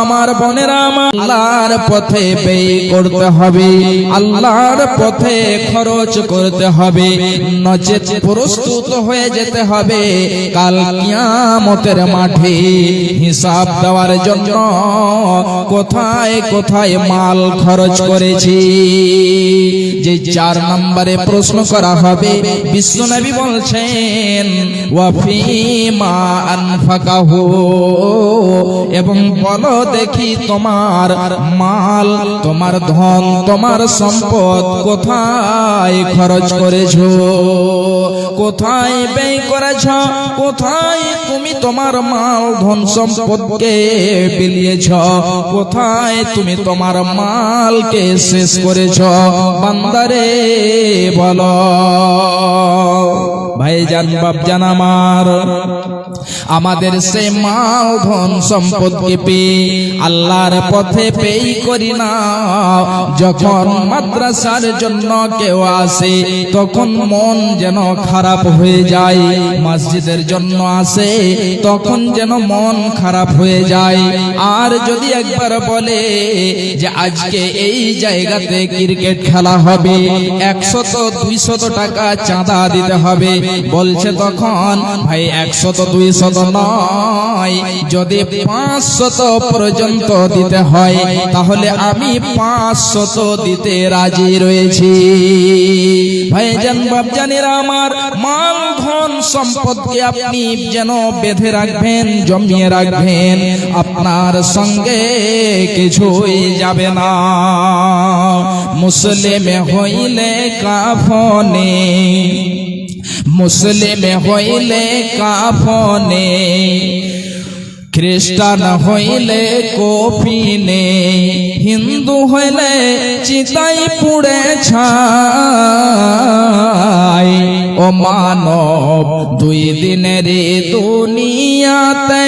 আমার বোনেরা আল্লাহর পথে ব্যয় করতে হবে। আল্লাহর পথে খরচ করতে হবে। নচেত প্রস্তুত হয়ে যেতে হবে। কাল কিয়ামতের মাঠে হিসাব দেওয়ার জন্য কোথায় কোথায় মাল খরচ করেছি? যে চার নম্বরে প্রশ্ন করা হবে বিশ্বনবী বলছেন ওয়াফিমা আনফাকাহু এবং বলো দেখি তোমার মাল, তোমার ধন, তোমার সম্পদ কোথায় খরচ করেছ? কোথায় ব্যয় করেছ? কোথায় তুমি তোমার মাল, ধন সম্পদকে বিলিয়েছ কোথায় তুমি তোমার মালকে শেষ করেছ? বান্দারে বল বলো। ভাইজান, বাপজান আমার, আমাদের সে মাল, ধন সম্পদকে পেয়ে আল্লাহর পথে পেই করি না। যখন মাদ্রাসার জন্য কেউ আসে, তখন মন যেন খারাপ হয়ে যায়। মসজিদের জন্য আসে, তখন যেন মন খারাপ হয়ে যায়। আর যদি একবার বলে যে, আজকে এই জায়গাতে ক্রিকেট খেলা হবে, একশত, দুইশত টাকা চাঁদা দিতে হবে। বলছে তখন, ভাই, একশত, দুইশত নয়, যদি পাঁচশত পর্যন্ত দিতে হয়, তাহলে আমি পাঁচশত দিতে রাজি রয়েছি। ভাই জান বাপ জানেরা আমার মাল ধন, সম্পদকে আপনি যেন বেঁধে রাখবেন, জমিয়ে রাখবেন, আপনার সঙ্গে কিছুই যাবে না। মুসলিম হইলে কাফনে, মুসলিম হইলে কাফনে। খ্রিস্টান হইলে কফিনে হিন্দু হইলে চিতাই পুড়ে ছাই। ও মানব দুই দিনের দুনিয়াতে